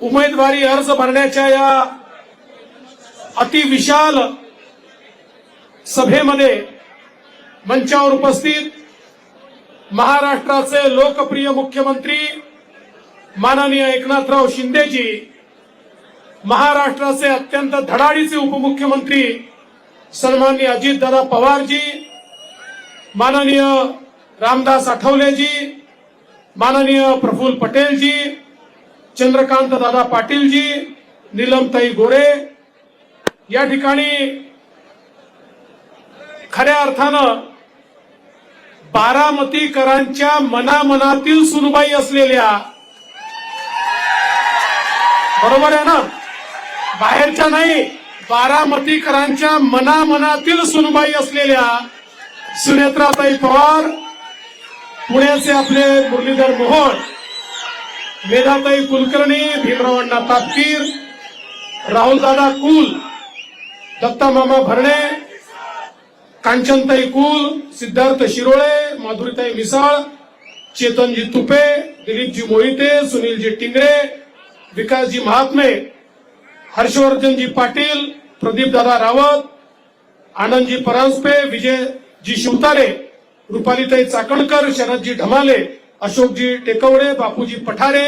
उमेदवारी अर्ज भरण्याच्या या अतिविशाल सभेमध्ये मंचावर उपस्थित महाराष्ट्राचे लोकप्रिय मुख्यमंत्री माननीय एकनाथराव शिंदेजी महाराष्ट्राचे अत्यंत धडाडीचे उपमुख्यमंत्री सन्माननीय अजितदादा पवारजी माननीय रामदास आठवलेजी माननीय प्रफुल्ल पटेलजी चंद्रकांत दादा पाटीलजी नीलमताई गोरे या ठिकाणी खऱ्या अर्थानं बारामतीकरांच्या मनामनातील सुनबाई असलेल्या बरोबर आहे ना? बाहेरच्या नाही बारामतीकरांच्या मनामनातील सुनबाई असलेल्या सुनेत्राताई पवार पुण्याचे आपले मुरलीधर मोहोळ वेदाताई कुलकर्णी भीमरावांना तापकीर राहुलदादा कुल दत्तामामा भरणे कांचनताई कुल सिद्धार्थ शिरोळे माधुरीताई मिसाळ चेतनजी तुपे दिलीपजी मोहिते सुनीलजी टिंगरे विकासजी महात्मे हर्षवर्धनजी पाटील प्रदीपदादा रावत आनंदजी परांजपे विजयजी शिवतारे रुपालीताई चाकणकर शरदजी ढमाले अशोकजी टेकवडे बापूजी पठारे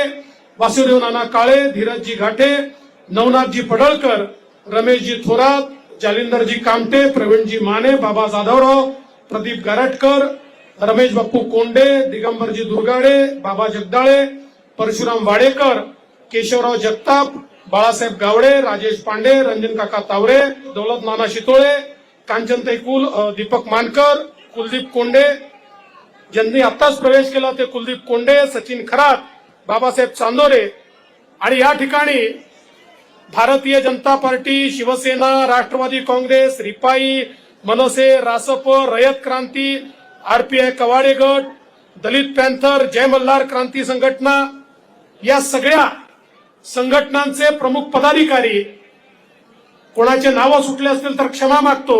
वासुदेव नाना काळे धीरजजी घाटे नवनाथजी पडळकर रमेशजी थोरात जालिंदरजी कामटे प्रवीणजी माने बाबा जाधवराव प्रदीप गारटकर रमेश बाप्पू कोंडे दिगंबरजी दुर्गाडे बाबा जगदाळे परशुराम वाडेकर केशवराव जगताप बाळासाहेब गावडे राजेश पांडे रंजन काका तावरे दौलत नाना शितोळे कांचनताई कुल दीपक मानकर कुलदीप कोंडे ज्यांनी आत्ताच प्रवेश केला ते कुलदीप कोंडे सचिन खरात बाबासाहेब चांदोरे आणि या ठिकाणी भारतीय जनता पार्टी शिवसेना राष्ट्रवादी काँग्रेस रिपाई मनसे रासप रयत क्रांती आरपीआय कवाडे गट दलित पॅन्थर जय मल्हार क्रांती संघटना या सगळ्या संघटनांचे प्रमुख पदाधिकारी कोणाचे नावं सुटले असतील तर क्षमा मागतो.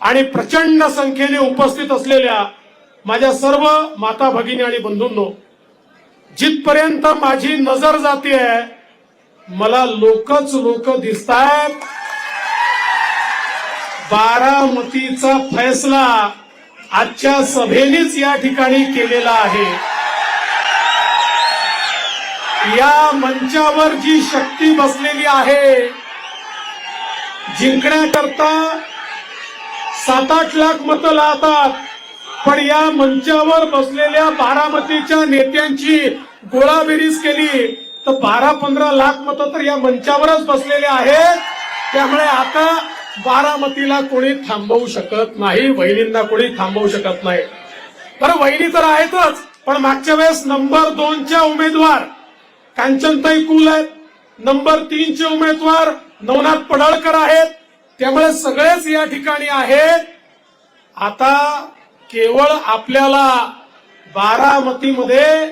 आणि प्रचंड संख्येने उपस्थित असलेल्या माझ्या सर्व माता भगिनी आणि बंधूंनो जिथपर्यंत माझी नजर जाते मला लोकच लोक दिसतात बारामतीचा फैसला आजच्या सभेनेच या ठिकाणी केलेला आहे. या मंचावर जी शक्ती बसलेली आहे जिंकण्याकरता सात आठ लाख मतं लावतात पण या मंचावर बसलेल्या बारामतीच्या नेत्यांची गोळाबेरीज केली. तर बारा पंधरा लाख मतं तर या मंचावरच बसलेले आहेत. त्यामुळे आता बारामतीला कोणी थांबवू शकत नाही वहिनींना कोणी थांबवू शकत नाही. बरं वहिनी तर आहेतच पण मागच्या वेळेस नंबर दोनच्या उमेदवार कांचनताई कुल आहेत. नंबर तीनचे उमेदवार नवनाथ पडळकर आहेत. त्यामुळे सगळेच या ठिकाणी आहेत. आता केवळ आपल्याला बारामतीमध्ये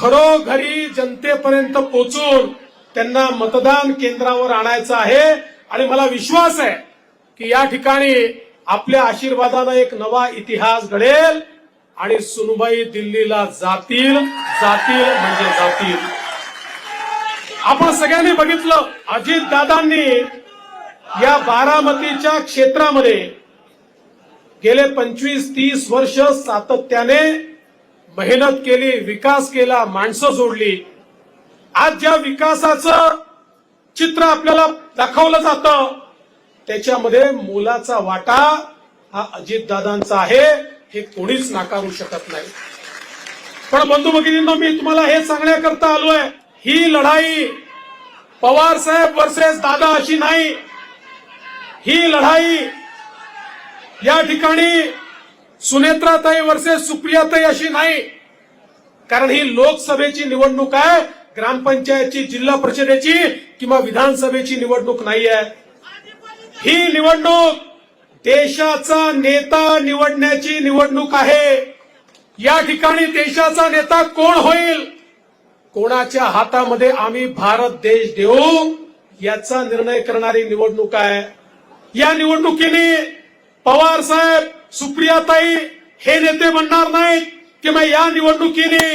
घरोघरी जनतेपर्यंत पोचून त्यांना मतदान केंद्रावर आणायचं आहे. आणि मला विश्वास आहे की या ठिकाणी आपल्या आशीर्वादानं एक नवा इतिहास घडेल आणि सुनबाई दिल्लीला जातील. जातील म्हणजे जातील. आपण सगळ्यांनी बघितलं अजित दादांनी या बारामतीच्या क्षेत्रामध्ये गेले पंचवीस तीस वर्ष सातत्याने मेहनत केली विकास केला माणसं जोडली. आज ज्या विकासाचं चित्र आपल्याला दाखवलं जातं त्याच्यामध्ये मोलाचा वाटा हा अजितदादांचा आहे हे कोणीच नाकारू शकत नाही. पण बंधू भगिनींनो मी तुम्हाला हे सांगण्याकरता आलोय ही लढाई पवार साहेब वर्सेस दादा अशी नाही. ही लढाई या ठिकाणी सुनेत्राताई वर्सेस सुप्रियाताई अशी नाही. कारण ही लोकसभेची निवडणूक आहे ग्रामपंचायतची जिल्हा परिषदेची किंवा विधानसभेची निवडणूक नाही आहे ही निवडणूक देशाचा नेता निवडण्याची निवडणूक आहे. या ठिकाणी देशाचा नेता कोण होईल? कोणाच्या हातामध्ये आम्ही भारत देश देऊ याचा निर्णय करणारी निवडणूक आहे. या निवडणुकीने पवार साहेब सुप्रियाताई हे नेते म्हणणार नाहीत किंवा या निवडणुकीने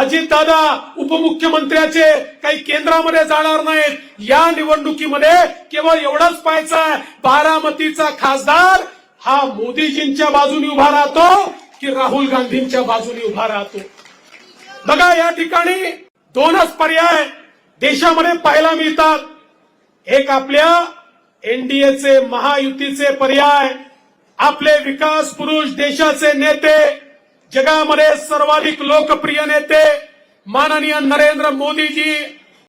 अजितदादा उपमुख्यमंत्र्याचे काही केंद्रामध्ये जाणार नाहीत. या निवडणुकीमध्ये केवळ एवढंच पाहायचं बारामतीचा खासदार हा मोदीजींच्या बाजूने उभा राहतो की राहुल गांधींच्या बाजूने उभा राहतो. बघा या ठिकाणी दोनच पर्याय देशामध्ये पाहायला मिळतात. एक आपल्या एनडीएचे महायुतीचे पर्याय आपले विकास पुरुष देशाचे नेते जगामध्ये सर्वाधिक लोकप्रिय नेते माननीय नरेंद्र मोदीजी